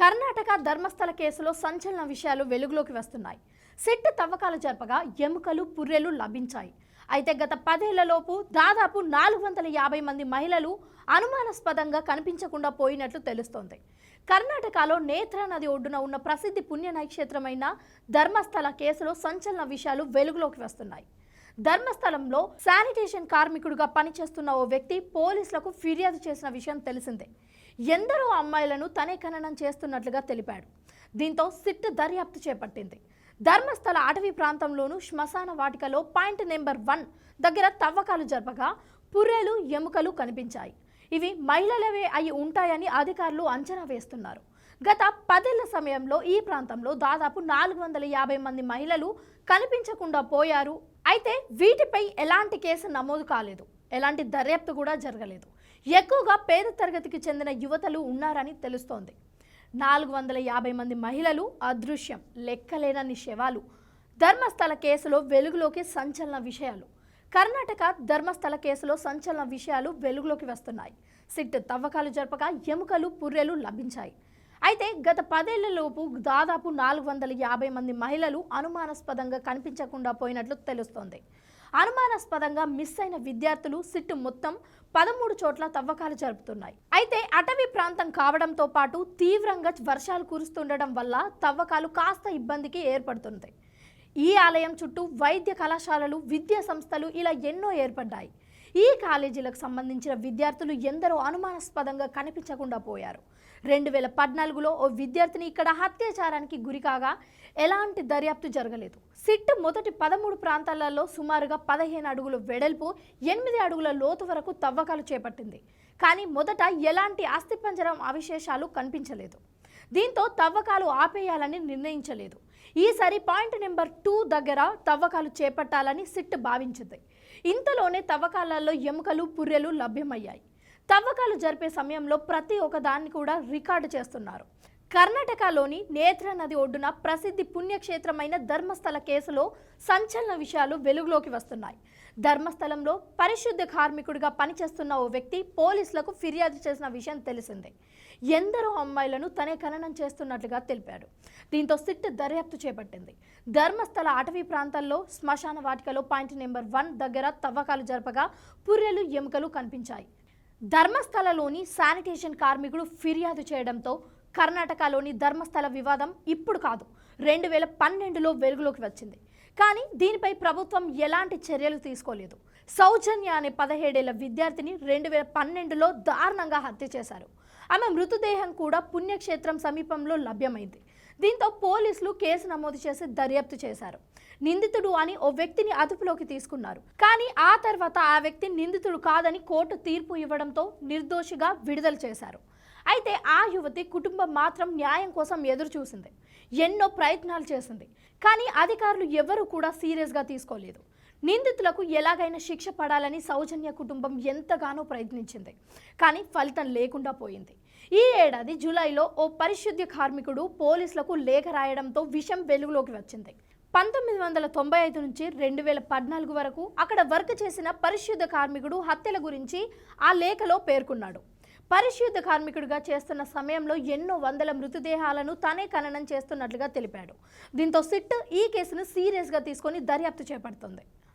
కర్ణాటక ధర్మస్థల కేసులో సంచలన విషయాలు వెలుగులోకి వస్తున్నాయి. సెట్ తవ్వకాలు జరపగా ఎముకలు పుర్రెలు లభించాయి. అయితే గత పదేళ్ళలోపు దాదాపు నాలుగు వందల యాభై మంది మహిళలు అనుమానాస్పదంగా కనిపించకుండా పోయినట్లు తెలుస్తోంది. కర్ణాటకలో నేత్రా నది ఒడ్డున ఉన్న ప్రసిద్ధి పుణ్యనక్షేత్రమైన ధర్మస్థల కేసులో సంచలన విషయాలు వెలుగులోకి వస్తున్నాయి. ధర్మస్థలంలో శానిటేషన్ కార్మికుడిగా పనిచేస్తున్న ఓ వ్యక్తి పోలీసులకు ఫిర్యాదు చేసిన విషయం తెలిసిందే. ఎందరో అమ్మాయిలను తనే ఖననం చేస్తున్నట్లుగా తెలిపాడు. దీంతో సిట్ దర్యాప్తు చేపట్టింది. ధర్మస్థల అటవీ ప్రాంతంలోను శ్మశాన వాటికలో పాయింట్ నెంబర్ వన్ దగ్గర తవ్వకాలు జరపగా పుర్రెలు ఎముకలు కనిపించాయి. ఇవి మహిళలవే అయి ఉంటాయని అధికారులు అంచనా వేస్తున్నారు. గత పదేళ్ళ సమయంలో ఈ ప్రాంతంలో దాదాపు నాలుగు వందల యాభై మంది మహిళలు కనిపించకుండా పోయారు. అయితే వీటిపై ఎలాంటి కేసు నమోదు కాలేదు. ఎలాంటి దర్యాప్తు కూడా జరగలేదు. ఎక్కువగా పేద తరగతికి చెందిన యువతలు ఉన్నారని తెలుస్తోంది. నాలుగు వందల యాభై మంది మహిళలు అదృశ్యం లెక్కలేనన్ని శవాలు ధర్మస్థల కేసులో వెలుగులోకి సంచలన విషయాలు. కర్ణాటక ధర్మస్థల కేసులో సంచలన విషయాలు వెలుగులోకి వస్తున్నాయి. సిట్ తవ్వకాలు జరపగా ఎముకలు పుర్రెలు లభించాయి. అయితే గత పదేళ్ళలోపు దాదాపు నాలుగు వందల యాభై మంది మహిళలు అనుమానాస్పదంగా కనిపించకుండా పోయినట్లు తెలుస్తోంది. అనుమానాస్పదంగా మిస్ అయిన విద్యార్థులు సిట్టు మొత్తం పదమూడు చోట్ల తవ్వకాలు జరుపుతున్నాయి. అయితే అటవీ ప్రాంతం కావడంతో పాటు తీవ్రంగా వర్షాలు కురుస్తుండడం వల్ల తవ్వకాలు కాస్త ఇబ్బందికి ఏర్పడుతుంది ఈ ఆలయం చుట్టూ వైద్య కళాశాలలు విద్యా సంస్థలు ఇలా ఎన్నో ఏర్పడ్డాయి. ఈ కాలేజీలకు సంబంధించిన విద్యార్థులు ఎందరో అనుమానాస్పదంగా కనిపించకుండా పోయారు. రెండు వేల పద్నాలుగులో ఓ విద్యార్థిని ఇక్కడ అత్యాచారానికి గురికాగా ఎలాంటి దర్యాప్తు జరగలేదు. సిట్ మొదటి పదమూడు ప్రాంతాలలో సుమారుగా పదిహేను అడుగుల వెడల్పు ఎనిమిది అడుగుల లోతు వరకు తవ్వకాలు చేపట్టింది. కానీ మొదట ఎలాంటి అస్థిపంజరం అవశేషాలు కనిపించలేదు. దీంతో తవ్వకాలు ఆపేయాలని నిర్ణయించలేదు. ఈసారి పాయింట్ నెంబర్ టూ దగ్గర తవ్వకాలు చేపట్టాలని సిట్ భావించింది. ఇంతలోనే తవ్వకాలలో ఎముకలు పుర్రెలు లభ్యమయ్యాయి. తవ్వకాలు జరిపే సమయంలో ప్రతి ఒక్కదాన్ని కూడా రికార్డు చేస్తున్నారు. కర్ణాటకలోని నేత్ర నది ఒడ్డున ప్రసిద్ధి పుణ్యక్షేత్రమైన ధర్మస్థల కేసులో సంచలన విషయాలు వెలుగులోకి వస్తున్నాయి. ధర్మస్థలంలో పరిశుద్ధ కార్మికుడిగా పనిచేస్తున్న ఓ వ్యక్తి పోలీసులకు ఫిర్యాదు చేసిన విషయం తెలిసిందే. ఎందరో అమ్మాయిలను తనే ఖననం చేస్తున్నట్లుగా తెలిపాడు. దీంతో సిట్ దర్యాప్తు చేపట్టింది. ధర్మస్థల అటవీ ప్రాంతాల్లో శ్మశాన వాటికలో పాయింట్ నెంబర్ వన్ దగ్గర తవ్వకాలు జరపగా పుర్రెలు ఎముకలు కనిపించాయి. ధర్మస్థలలోని శానిటేషన్ కార్మికుడు ఫిర్యాదు చేయడంతో కర్ణాటకలోని ధర్మస్థల వివాదం ఇప్పుడు కాదు. రెండు వేల పన్నెండులో వెలుగులోకి వచ్చింది. కానీ దీనిపై ప్రభుత్వం ఎలాంటి చర్యలు తీసుకోలేదు. సౌజన్య అనే పదహేడేళ్ళ విద్యార్థిని రెండు వేల పన్నెండులో దారుణంగా హత్య చేశారు. ఆమె మృతదేహం కూడా పుణ్యక్షేత్రం సమీపంలో లభ్యమైంది. దీంతో పోలీసులు కేసు నమోదు చేసి దర్యాప్తు చేశారు. నిందితుడు అని ఓ వ్యక్తిని అదుపులోకి తీసుకున్నారు. కానీ ఆ తర్వాత ఆ వ్యక్తి నిందితుడు కాదని కోర్టు తీర్పు ఇవ్వడంతో నిర్దోషిగా విడుదల చేశారు. అయితే ఆ యువతి కుటుంబం మాత్రం న్యాయం కోసం ఎదురు చూసింది. ఎన్నో ప్రయత్నాలు చేసింది. కానీ అధికారులు ఎవరూ కూడా సీరియస్గా తీసుకోలేదు. నిందితులకు ఎలాగైనా శిక్ష పడాలని సౌజన్య కుటుంబం ఎంతగానో ప్రయత్నించింది. కానీ ఫలితం లేకుండా పోయింది. ఈ ఏడాది జూలైలో ఓ పరిశుద్ధ్య కార్మికుడు పోలీసులకు లేఖ రాయడంతో విషయం వెలుగులోకి వచ్చింది. పంతొమ్మిది వందల తొంభై ఐదు నుంచి రెండు వేల పద్నాలుగు వరకు అక్కడ వర్క్ చేసిన పరిశుద్ధ కార్మికుడు హత్యల గురించి ఆ లేఖలో పేర్కొన్నాడు. పరిశుద్ధ కార్మికుడిగా చేస్తున్న సమయంలో ఎన్నో వందల మృతదేహాలను తనే ఖననం చేస్తున్నట్లుగా తెలిపాడు. దీంతో సిట్ ఈ కేసును సీరియస్గా తీసుకొని దర్యాప్తు చేపడుతుంది.